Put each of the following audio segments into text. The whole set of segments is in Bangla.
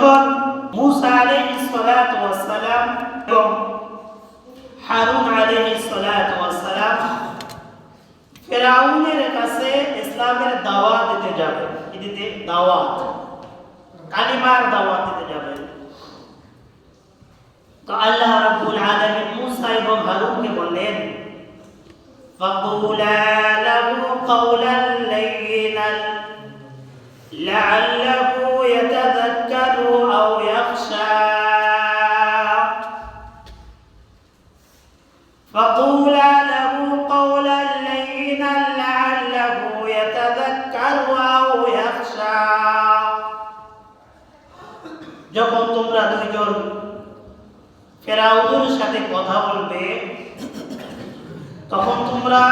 যখন মুসা আলাইহিস সালাতু ওয়াস সালাম এবং হারুন আলাইহিস সালাতু ওয়াস সালাম ফেরাউনের কাছে ইসলামের দাওয়াত দিতে যাবে কি দিতে দাওয়াত কালিমার দাওয়াত দিতে যাবে তো আল্লাহ রাব্বুল আলামিন মুসা এবং হারুনকে বললেন فقولا له قولا لينا لعله ফেরাউনের সাথে কথা বলবে, তখন তোমরা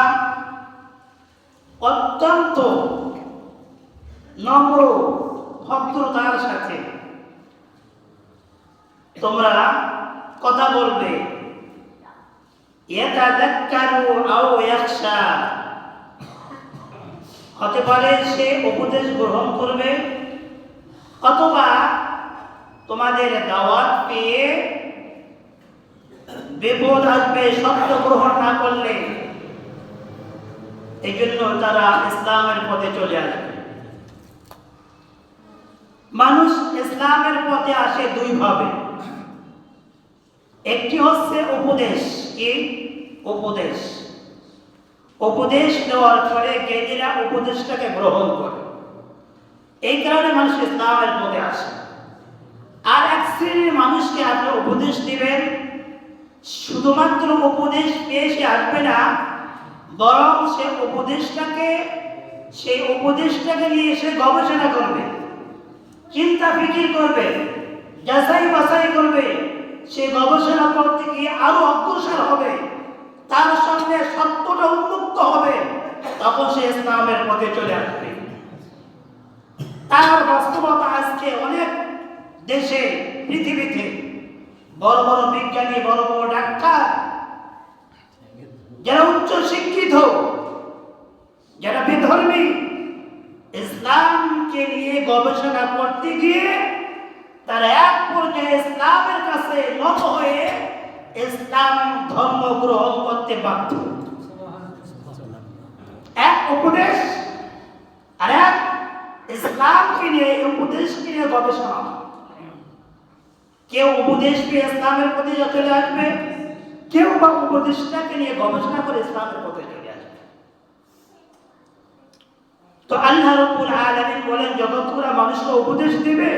অত্যন্ত নম্র, ভদ্রতার সাথে তোমরা কথা বলবে। হতে পারে সে উপদেশ গ্রহণ করবে, অথবা তোমাদের দাওয়াত পেয়ে বিপদ আসবে সত্য গ্রহণ না করলে এই জন্য তারা ইসলামের পথে চলে আসবে মানুষ ইসলামের পথে আসে দুই ভাবে। একটি হচ্ছে উপদেশ, কি? উপদেশ। উপদেশ দেওয়ার পরে জ্ঞানীরা উপদেশটাকে গ্রহণ করে। এই কারণে মানুষ ইসলামের পথে আসে। আর এক শ্রেণির মানুষকে আপনি উপদেশ দিবেন শুধুমাত্র উপদেশ পেয়ে সে আসবে না, বরং সে উপদেশটাকে সেই উপদেশটাকে নিয়ে সে গবেষণা করবে, চিন্তা ফিকির করবে, যাচাই বাছাই করবে, সে গবেষণা করতে গিয়ে আরও অগ্রসর হবে, তার সামনে সত্যটা উন্মুক্ত হবে, তখন সে ইসলামের পথে চলে আসবে। তার বাস্তবতা আজকে অনেক দেশে, পৃথিবীতে বড় বড় বিজ্ঞানী, বড় বড় ডাক্তার, যারা উচ্চ শিক্ষিত, যারা বিধর্মী, ইসলামকে নিয়ে গবেষণা করতে গিয়ে তারা এক পর্যায়ে ইসলামের কাছে নত হয়ে ইসলাম ধর্ম গ্রহণ করতে বাধ্য। এক উপদেশ আর এক ইসলামকে নিয়ে উপদেশকে নিয়ে গবেষণা। কেউ উপদেশ পেয়ে ইসলামের প্রতি চলে আসবে? কেউ বা উপদেশটাকে নিয়ে গবেষণা করে ইসলামের পথে চলে আসবে। তো আল্লাহ রব্বুল আলামিন বলেন তোমরা মানুষকে উপদেশ দিবে,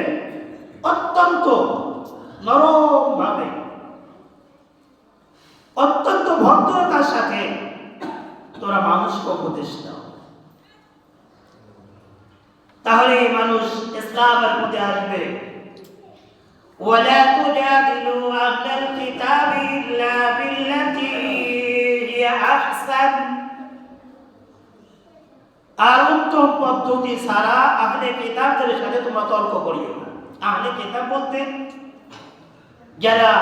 অত্যন্ত নরম ভাবে অত্যন্ত ভদ্রতার সাথে তোরা মানুষকে উপদেশ দাও। তাহলে মানুষ ইসলামের প্রতি আসবে। ولا تجادلوا أهل الكتاب إلا بالتي هي أحسن আর উত্তম পদ্ধতি ছাড়া আহলে কিতাবদের সাথে তোমরা তর্ক করিও না আহলে কিতাব বলতে যারা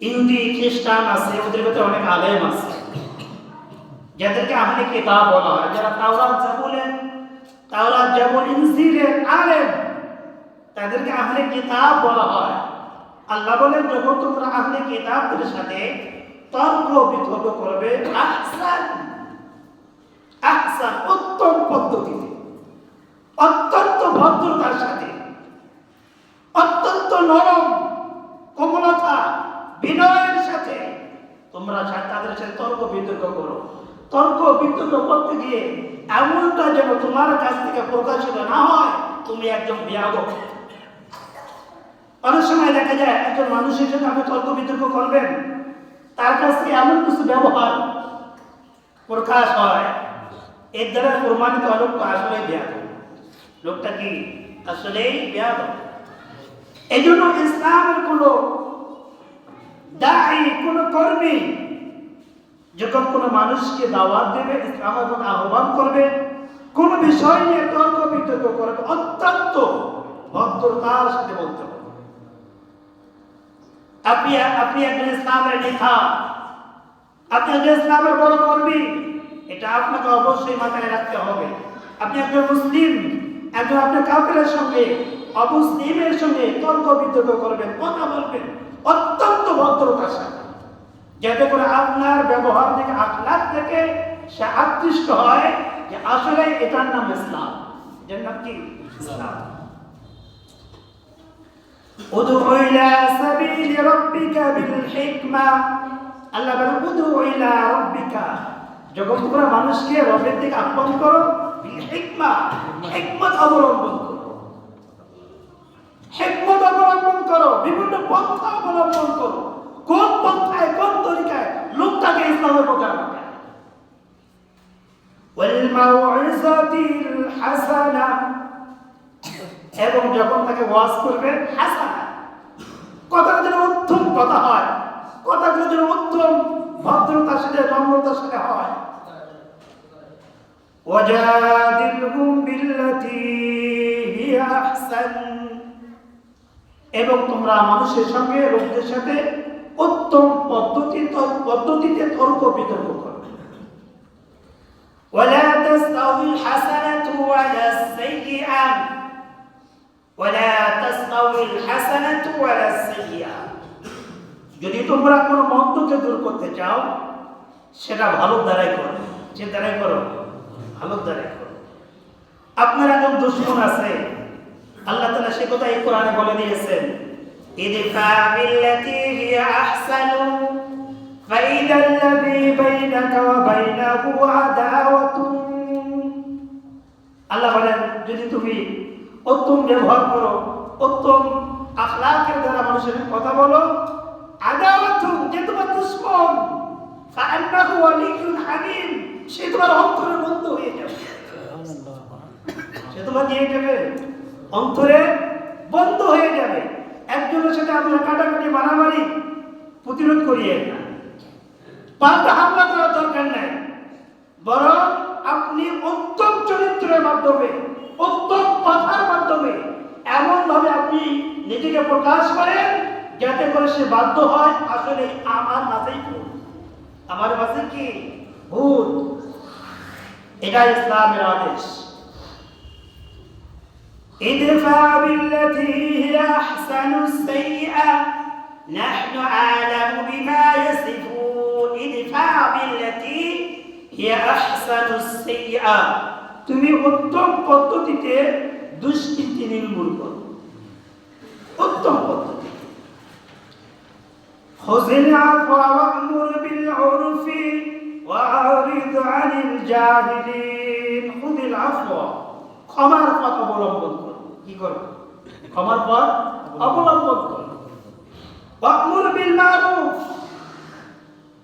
ইহুদি খ্রিস্টান আছে ওদের ভিতরে অনেক আলেম আছে যাদেরকে আহলে কিতাব বলা হয় যারা তাওরাত জাবুলেন তাওরাত জাবুল ইনজিলের আলেম তাদেরকে আহলে কিতাব বলা হয়। আল্লাহ বলেন, যখন তোমরা আহলে কিতাবদের সাথে তর্ক বিতর্ক করবে, আহসান আহসান উত্তম পদ্ধতিতে, অত্যন্ত ভদ্রতার সাথে, অত্যন্ত নরম কোমলতা, বিনয়ের সাথে তোমরা তাদের সাথে তর্ক বিতর্ক করো। তর্ক বিতর্ক করতে গিয়ে এমনটা যেন তোমার কাছ থেকে প্রকাশিত না হয়, তুমি একজন অনেক সময় দেখা যায় একজন মানুষের সাথে আপনি তর্ক বিতর্ক করবেন। তার কাছ থেকে এমন কিছু ব্যবহার প্রকাশ হয়, এর দ্বারা প্রমাণিত লোক আসলে ব্যাধ লোকটা কি? আসলেই ব্যাধ এই জন্য ইসলামের কোন দায়ী, কোন কর্মী যখন কোন মানুষকে দাওয়াত দেবে ইসলামের কথা আহ্বান করবে, কোন বিষয় নিয়ে তর্ক বিতর্ক করবে, অত্যন্ত ভদ্রতার সাথে বলতে হবে। আপনি আপনি একজন ইসলামের নেতা। আপনি একজন ইসলামের বড় কর্মী। এটা আপনাকে অবশ্যই মাথায় রাখতে হবে। আপনি একজন মুসলিম, একজন আপনার কাপড়ের সঙ্গে, অমুসলিমের সঙ্গে তর্ক বিতর্ক করবেন, কথা বলবেন, অত্যন্ত ভদ্রতার সাথে। যাতে করে আপনার ব্যবহার থেকে আখলাখ থেকে সে আকৃষ্ট হয় যে আসলে এটার নাম ইসলাম। এটার নাম কি? ইসলাম। যখন তোমরা মানুষকে রবের দিকে আহ্বান করো অবলম্বন করো। হিকমত অবলম্বন করো, বিভিন্ন পন্থা অবলম্বন করো। কোন পন্থায়, কোন তরিকায় লোকটাকে ইসলামের প্রচার এবং যখন তাকে ওয়াজ করবেন, হাসান। কথাটা যেন উত্তম কথা হয় কথাগুলো যেন উত্তম ভদ্রতার সাথে নম্রতার সাথে হয় وجادلهم بالتي هي أحسن এবং তোমরা মানুষের সঙ্গে লোকদের সাথে উত্তম পদ্ধতি পদ্ধতিতে তর্ক বিতর্ক করো ولا تستوي الحسنة ولا السيئة ولا تستوي الحسنة ولا السيئة যদি তোমরা কোনো মন্দকে দূর করতে চাও সেটা ভালো দ্বারাই করো যে দ্বারাই করো ভালো দ্বারাই করো আপনার একজন দুশ্মন আছে আল্লাহ তাআলা সে কথা এই কোরআনে বলে দিয়েছেন ইদফা বিল্লাতি হিয়া আহসানু فإذا الذي بينك وبينه عداوة আল্লাহ বলেন যদি তুমি উত্তম ব্যবহার করো, উত্তম আখলাকের দ্বারা মানুষের কথা বলো। আদাওয়াতু, যে তোমার দুশ্মন, ফাআন্নাহু ওয়ালিয়ুন হামিম সে তোমার অন্তরের বন্ধু হয়ে যাবে। সে তোমার দিয়ে যাবে, অন্তরে বন্ধ হয়ে যাবে। একজনের সাথে আপনার কাটাকাটি, মারামারি প্রতিরোধ করিয়ে না। পাল্টা হামলা করার দরকার নাই। বরং আপনি উত্তম চরিত্রের মাধ্যমে উত্তম কথার মাধ্যমে এমন ভাবে আপনি নিজেকে প্রকাশ করেন যাতে করে সে বাধ্য হয় আসলে আমার মাঝেই ভুল আমার মাঝে কি ভুল এটা ইসলামের আদেশ ادفع بالتي هي أحسن السيئة نحن أعلم بما يصفون ادفع بالتي هي أحسن السيئة তুমি উত্তম পদ্ধতিতে দুষ্কৃতি নির্মূল করো উত্তম পদ্ধতি خذ العفو وأمر بالعرف وأعرض عن الجاهلين خذ العفو ক্ষমার পথ অবলম্বন করো কি করো ক্ষমার পথ অবলম্বন করো ওয়াকমুর বিল মারুফ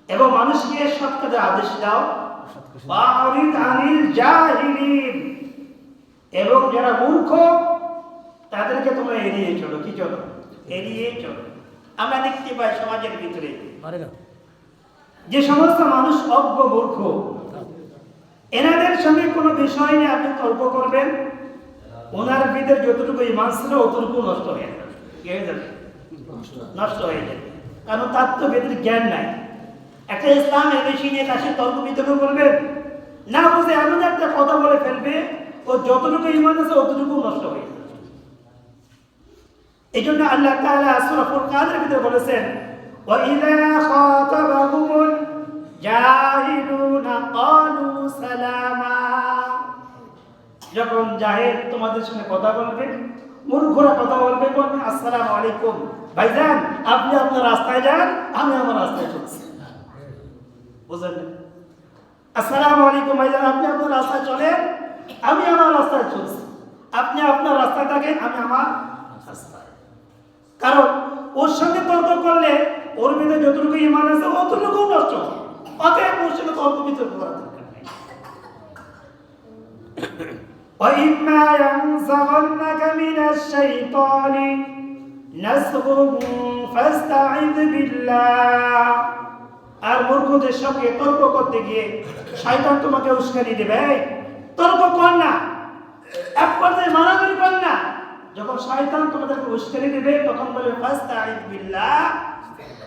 এবং মানুষকে সৎ কাজে আদেশ দাও ওয়ারিদ আনিল জাহিলিন এবং যারা মূর্খ তাদেরকে তোমরা এড়িয়ে চলো কি চলো? এড়িয়ে চলো। আমরা দেখতে পাই সমাজের ভিতরে। যে সমস্ত মানুষ অজ্ঞ মূর্খ এনাদের সঙ্গে কোনো বিষয় নিয়ে আপনি তর্ক করবেন? ওনার ভিতরে যতটুকু ইমান ছিল অতটুকু নষ্ট হয়ে যাবে। নষ্ট হয়ে যাবে। কারণ তার তো ভেতরে জ্ঞান নাই। একটা ইসলামের বেশি নিয়ে তার সাথে তর্ক বিতর্ক করবেন না বুঝে এমন একটা কথা বলে ফেলবে ও যতটুকু ইমান আছে অতটুকু নষ্ট হয়ে যাবে। এই জন্য আল্লাহ তাআলা সূরা ফুরকানের ভিতরে বলেছেন, ওয়া ইযা খাতাবাহুমুল জাহিলুনা ক্বালু সালামা। যখন জাহেল তোমাদের সঙ্গে কথা বলবে, মূর্খরা কথা বলবে বলবে, আসসালামু আলাইকুম। ভাইজান আপনি আপনার রাস্তায় যান, আমি আমার রাস্তায় চলছি। বুঝলেন? আসসালামু আলাইকুম ভাইজান আপনি আপনার রাস্তায় চলেন, আমি আমার রাস্তায় চলছি। আপনি আপনার রাস্তায় থাকেন, আমি আমার রাস্তায় কারণ ওর সঙ্গে তর্ক করলে ওর ভিতরে যতটুকু ইমান আছে অতটুকু নষ্ট হবে অতএব ওর সঙ্গে তর্ক বিতর্ক করার দরকার নেই وإما ينزغنك من الشيطان نزغ فاستعذ بالله আর মূর্খদের সঙ্গে তর্ক করতে গিয়ে শয়তান তোমাকে উস্কানি দেবে এই, তর্ক কর না এক পর্যায়ে মারামারি কর না যখন শয়তান তোমাদেরকে উস্কানি দেবে, তখন বলে ফাস্তাইদ বিল্লাহ।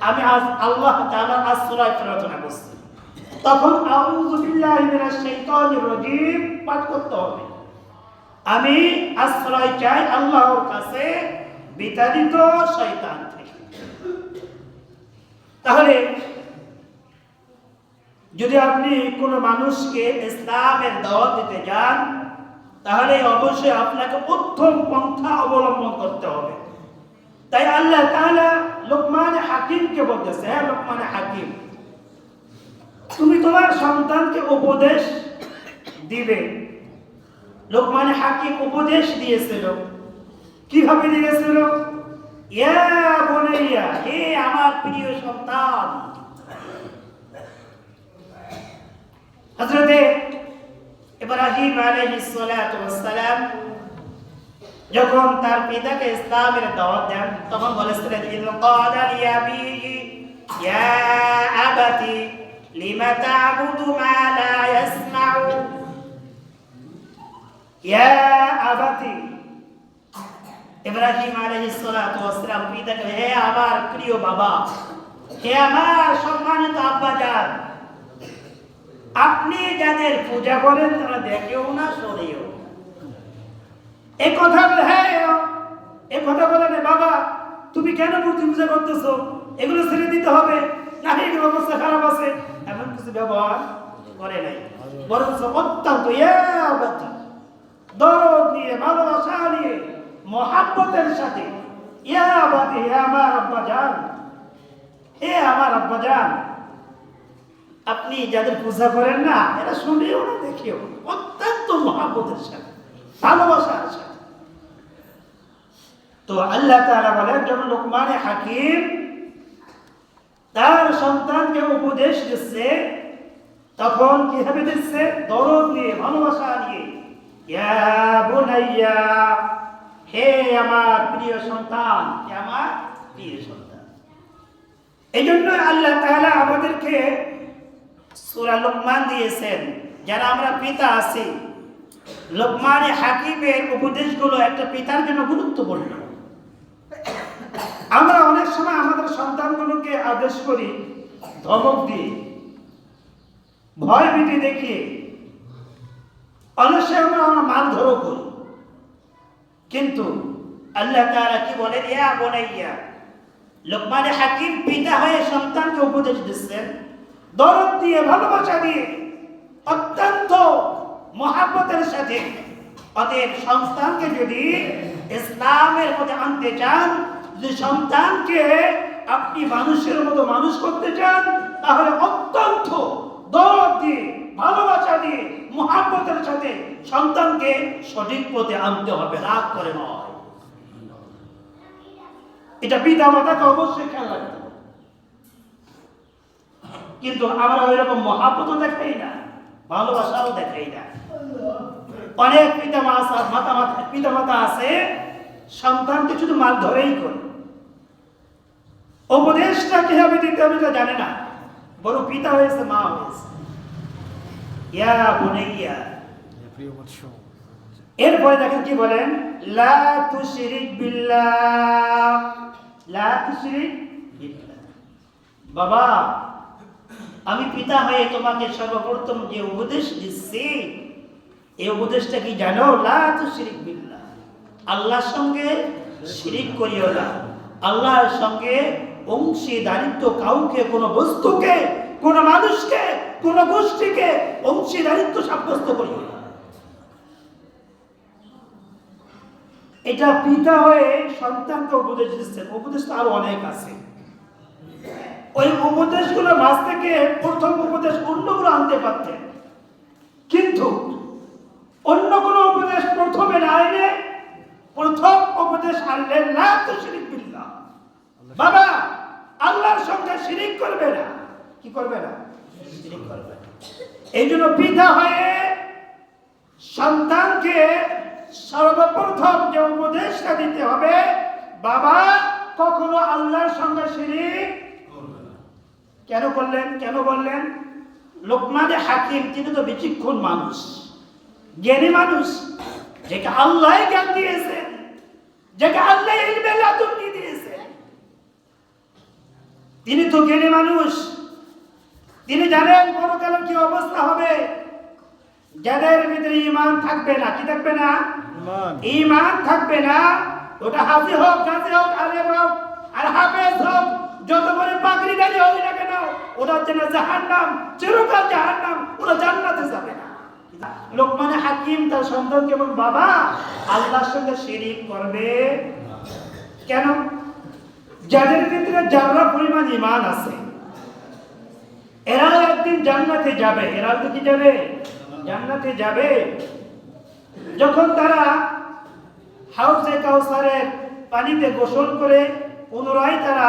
আমি আজ আল্লাহ তাআলার আশ্রয় প্রার্থনা করছি তখন আউযু বিল্লাহি মিনাশ শাইতানির রাজিম পাঠ করতে হবে। আমি আশ্রয় চাই আল্লাহর কাছে বিতাড়িত শয়তান থেকে। তাহলে, যদি আপনি কোনো মানুষকে ইসলামের দাওয়াত দিতে যান তাহলে অবশ্যই আপনাকে উত্তম পন্থা অবলম্বন করতে হবে। তাই আল্লাহ তাআলা লোকমান হাকিমকে বলতেছে হ্যাঁ লোকমান হাকিম, তুমি তোমার সন্তানকে উপদেশ দিবে। লোকমান হাকিম উপদেশ দিয়েছিল। কীভাবে দিয়েছিল? ইয়া হে আমার প্রিয় সন্তান, হযরতে ইব্রাহিম আলাইহিস সালাতু ওয়াস সালাম যখন তার পিতাকে ইসলামের দাওয়াত দেন, তখন বলেছিলেন আবাতি, লিমা তা'বুদু মা লা ইয়াসমাউ? ইয়া আবাতি। ইব্রাহিম আলাইহিস সালাতু ওয়াস সালাম পিতাকে, হে আমার প্রিয় বাবা, হে আমার সম্মানিত আব্বাজান আপনি যাদের পূজা করেন, তারা দেখেও না, শোনেও এই কথা হ্যাঁ এই কথা বলে না, বাবা, তুমি কেন মূর্তি পূজা করতেছো? এগুলো ছেড়ে দিতে হবে। না, এগুলো অবস্থা খারাপ আছে। এমন কিছু ব্যবহার করে নাই। বরং অত্যন্ত দরদ নিয়ে, ভালোবাসা নিয়ে, মহাব্বতের সাথে, ইয়াবাতি, হে আমার আব্বা জান, হে আমার আব্বা জান আপনি যাদের পূজা করেন না, এরা শুনেও না, দেখেও অত্যন্ত মহাব্বতের সাথে, ভালোবাসার সাথে। তো আল্লাহ তাআলা বলেন, যখন লোকমানে হাকিম তার সন্তানকে উপদেশ দিচ্ছে, তখন কীভাবে দিচ্ছে? দরদ নিয়ে, ভালোবাসা নিয়ে হে আমার প্রিয় সন্তান আমার প্রিয় সন্তান। এই জন্য আল্লাহ তাআলা আমাদেরকে সূরা লোকমান দিয়েছেন, যারা আমরা পিতা আছি, লোকমানে হাকিমের উপদেশগুলো একটা পিতার জন্য গুরুত্বপূর্ণ। আমরা অনেক সময় আমাদের সন্তানগুলোকে আদেশ করি, ধমক দিয়ে ভয় ভীতি দেখিয়ে। অনেক সময় আমরা মারধরও করি। কিন্তু আল্লাহ তারা কি বলেন, ইয়া বনাইয়া, লোকমানে হাকিম পিতা হয়ে সন্তানকে উপদেশ দিচ্ছেন দরদ দিয়ে, ভালোবাসা দিয়ে, অত্যন্ত মহাব্বতের সাথে অতএব সন্তানকে যদি ইসলামের মধ্যে আনতে চান, যদি সন্তানকে আপনি মানুষের মতো মানুষ করতে চান, তাহলে অত্যন্ত দরদ দিয়ে, ভালোবাসা দিয়ে, মহাব্বতের সাথে সন্তানকে সঠিক পথে আনতে হবে, রাগ করে নয়। এটা পিতা মাতাকে অবশ্যই খেয়াল রাখতে কিন্তু আমরা ওই রকম মহাব্বত দেখাই না ভালোবাসাও দেখাই না। অনেক পিতা মাতা মাতা মাতা পিতা মাতা আছে সন্তানকে শুধু মাল ধরেই করে। উপদেশটা কীভাবে দিতে হবে তা জানে না বড় পিতা হয়েছে মা হয়েছে। ইয়া প্রিয় বৎস। এরপরে দেখেন কি বলেন? লা তুশরিক বিল্লাহ। লা তুশরিক বিল্লাহ। বাবা আমি পিতা হয়ে তোমাকে সর্বপ্রথম যে উপদেশ দিচ্ছি, এই উপদেশটা কি জানো? লা তুশরিক বিল্লাহ। আল্লাহর সঙ্গে শিরিক করিও না। আল্লাহর সঙ্গে অংশীদারিত্ব কাউকে, কোনো বস্তুকে, কোনো মানুষকে, কোনো গোষ্ঠীকে অংশীদারিত্ব সাব্যস্ত করিও না। এটা পিতা হয়ে সন্তানকে উপদেশ দিচ্ছেন। উপদেশ তো আরও অনেক আছে। ওই উপদেশগুলো মাঝ থেকে প্রথম উপদেশ অন্যগুলো আনতে পারতেন কিন্তু অন্য কোনো উপদেশ প্রথমে না এনে প্রথম উপদেশ আনলেন না তো শিরিক বিল্লাহ। বাবা আল্লাহর সঙ্গে শিরিক করবে না। কি করবে না? শিরিক করবে না। এই জন্য পিতা হয়ে সন্তানকে সর্বপ্রথম যে উপদেশটা দিতে হবে বাবা কখনো আল্লাহর সঙ্গে শিরিক কেন করলেন? কেন বললেন? লোকমানে হাকিম তিনি তো বিচক্ষণ মানুষ জ্ঞানী মানুষ যাকে আল্লাহ জ্ঞান দিয়েছেন যাকে আল্লাহ ইলমে দিয়েছে তিনি তো জ্ঞানী মানুষ। তিনি জানেন পরকালের কি অবস্থা হবে। যাদের ভিতরে ইমান থাকবে না কি থাকবে না? ইমান থাকবে না। ওটা হাজি হোক গাছি হোক আলেম হোক আর হাফেজ হোক যত বড় পাগড়ি গাড়ি হোক না কেন ওটার জন্য জাহান্নাম, চিরকাল জাহান্নাম, ওরা জান্নাতে যাবে না। লোকমানে হাকিম তার সন্তানকে বল বাবা, আল্লাহর সঙ্গে শিরিক করবে? কেন? যাদের যারা পরিমাণ ইমান আছে, এরাও একদিন জান্নাতে যাবে। এরাও তো কি যাবে? জান্নাতে যাবে। যখন তারা হাউসে কাউসারের পানিতে গোসল করে, পুনরায় তারা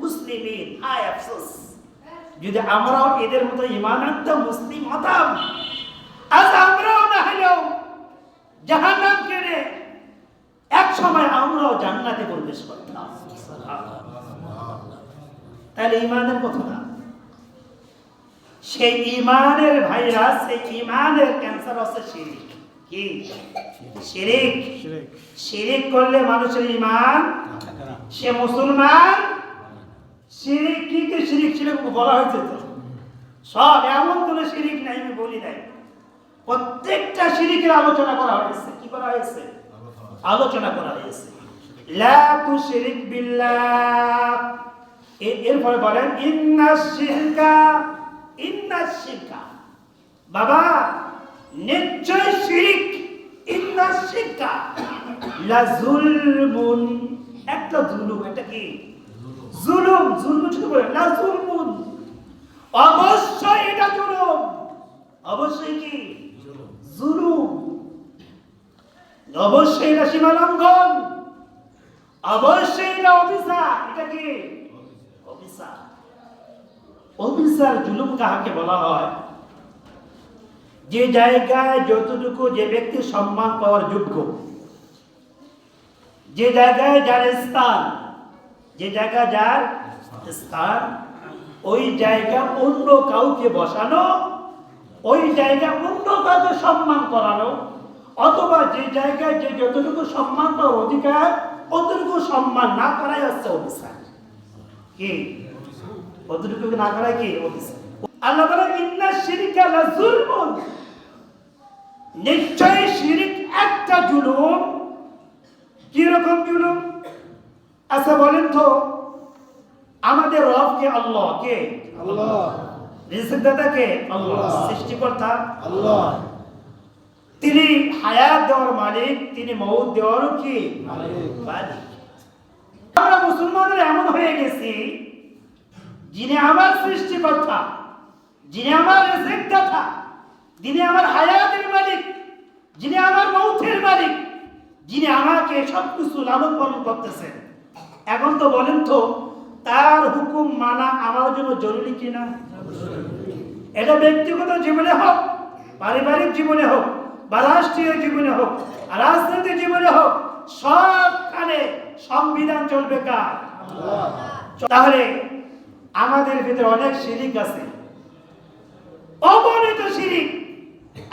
মুসলিমিন হায় আফসোস। যদি আমরাও এদের মতো ইমান আনতাম মুসলিম হতাম আজ আমরাও না হলেও জাহান্নাম কেড়ে এক সময় আমরাও জান্নাতে প্রবেশ করতাম। তাহলে ইমানের কথা না। সেই ইমানের ভাইরাস সেই ইমানের ক্যান্সার হচ্ছে শিরিক। কি? শিরিক। শিরিক। করলে মানুষের ইমান সে মুসলমান শিরিক, কি কি শিরিক ছিল বলা হয়েছে তো? সব এমন কোনো শিরিক নাই, আমি বলি নাই। প্রত্যেকটা শিরিকের আলোচনা করা হয়েছে। কি করা হয়েছে? আলোচনা করা হয়েছে। লা তুশরিক বিল্লাহ। এরপরে বলেন, ইন্না শিরকা ইন্না শিরকা। বাবা নিশ্চয় শিরিক, ইন্না শিরকা। লা জুলমুন, একটা জুলুম এটা কি? জুলুম জুলুম শুধু বলে লা জুলমুন অবশ্যই এটা জুলুম। অবশ্যই কি? জুলুম। অবশ্যই এটা সীমা লঙ্ঘন। অবশ্যই এটা অফিসার। এটা কি? অফিসার। অফিসার জুলুম কাহাকে বলা হয়? যে জায়গায় যতটুকু যে ব্যক্তি সম্মান পাওয়ার যোগ্য যে জায়গায় যার স্থান যে জায়গা যার স্থান, ওই জায়গা অন্য কাউকে বসানো, ওই জায়গা অন্য কাউকে সম্মান করানো, অথবা যে জায়গায় যে যতটুকু সম্মান পাওয়ার অধিকার, অতটুকু সম্মান না করাই হচ্ছে অফিসার। কি? অতটুকু না করাই কি? অফিসার। আল্লাহ বলে, ইন্না শিরিকা লা নিশ্চয়ই শিরিক একটা জুলুম। কি রকম জুলুম? আচ্ছা বলেন তো আমাদের রব কে আল্লাহ? কে? আল্লাহ। রিজিক দাদা কে? আল্লাহ। সৃষ্টিকর্তা? আল্লাহ। তিনি হায়াত দেওয়ার মালিক তিনি মৌত দেওয়ারও কি? মালিক। মালিক। আমরা মুসলমানরা এমন হয়ে গেছি যিনি আমার সৃষ্টিকর্তা যিনি আমার রিজিক দাতা যিনি আমার হায়াতের মালিক যিনি আমার মৌতের মালিক যিনি আমাকে সব কিছু লালন পালন করতেছেন। এখন তো বলেন তো, তার হুকুম মানা আমার জন্য জরুরি কিনা? এটা ব্যক্তিগত জীবনে হোক, পারিবারিক জীবনে হোক, বা রাষ্ট্রীয় জীবনে হোক, রাজনৈতিক জীবনে হোক, সবখানে সংবিধান চলবে কার? তাহলে আমাদের ভিতরে অনেক শিরিক আছে। অগণিত শিরিক।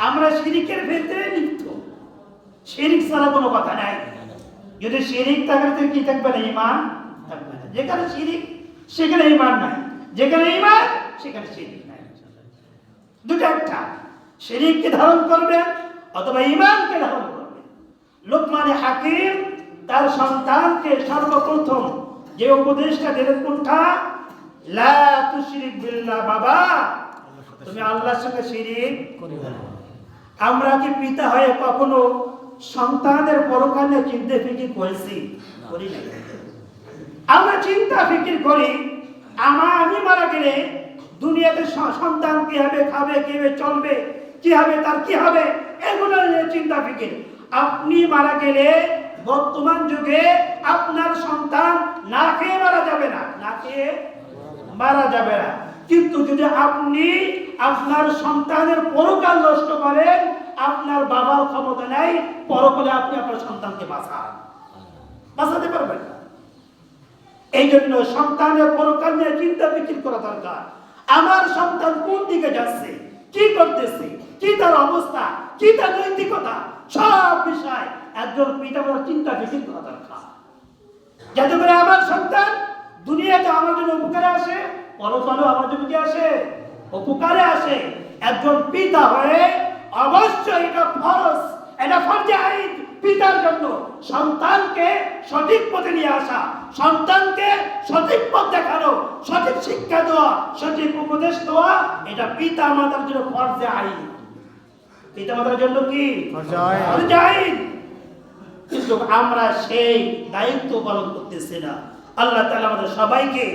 আমরা শিরিকের ভিতরে লিপ্ত। শিরিক ছাড়া কোনো কথা নাই। যদি শিরিক থাকে তো কি থাকবে না? ইমান থাকবে না। যেখানে শিরিক, সেখানে ইমান নাই। যেখানে ইমান সেখানে শিরিক নাই। দুটো একটা। শিরিককে ধারণ করবে অথবা ইমানকে ধারণ করবেন লোকমানে হাকিম তার সন্তানকে সর্বপ্রথম যে উপদেশটা দিলেন, কোনটা? লা তুশরিক বিল্লাহ বাবা, তুমি আল্লাহর সঙ্গে শিরিক আমরা কি পিতা হয়ে কখনো সন্তানের পরকালে চিন্তা ফিকির করেছি, করি আমরা চিন্তা ফিকির করি আমা আমি মারা গেলে দুনিয়াতে সন্তান কি হবে, খাবে কীভাবে চলবে, কি হবে, তার কি হবে, এগুলো চিন্তা ফিকির। আপনি মারা গেলে বর্তমান যুগে আপনার সন্তান না খেয়ে মারা যাবে না না খেয়ে মারা যাবে না। কিন্তু যদি আপনি আপনার সন্তানের পরকাল নষ্ট করেন আপনার বাবার ক্ষমতা নেই, পরকালে আপনি আপনার সন্তানকে বাঁচান। বাঁচাতে পারবেন না। এই জন্য সন্তানের পরকাল নিয়ে চিন্তা বিক্রি করা দরকার। আমার সন্তান কোন দিকে যাচ্ছে, কি করতেছে, কি তার অবস্থা, কি তার নৈতিকতা, সব বিষয় একজন পিতা মাতার চিন্তা বিক্রি করা দরকার। যাতে করে আমার সন্তান দুনিয়াতে আমার জন্য উপকারে আসে, পরকালেও আমার জন্য কি আসে? উপকারে আসে। একজন পিতা হয়ে অবশ্যই এটা ফরজ এটা ফরজে আইন পিতার জন্য। সন্তানকে সঠিক পথে নিয়ে আসা সন্তানকে সঠিক পথ দেখানো সঠিক শিক্ষা দেওয়া সঠিক উপদেশ দেওয়া এটা পিতা মাতার জন্য ফরজে আইন। পিতা মাতার জন্য কি? ফরজে আইন। কিন্তু আমরা সেই দায়িত্ব পালন করতেছি না। আল্লাহ তাআলা আমাদের সবাইকে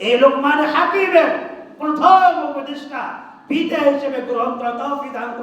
এই লোকমান হাকিমের প্রথম উপদেশটা পিতা হিসেবে গ্রহণ করা তৌফিক দান করুন।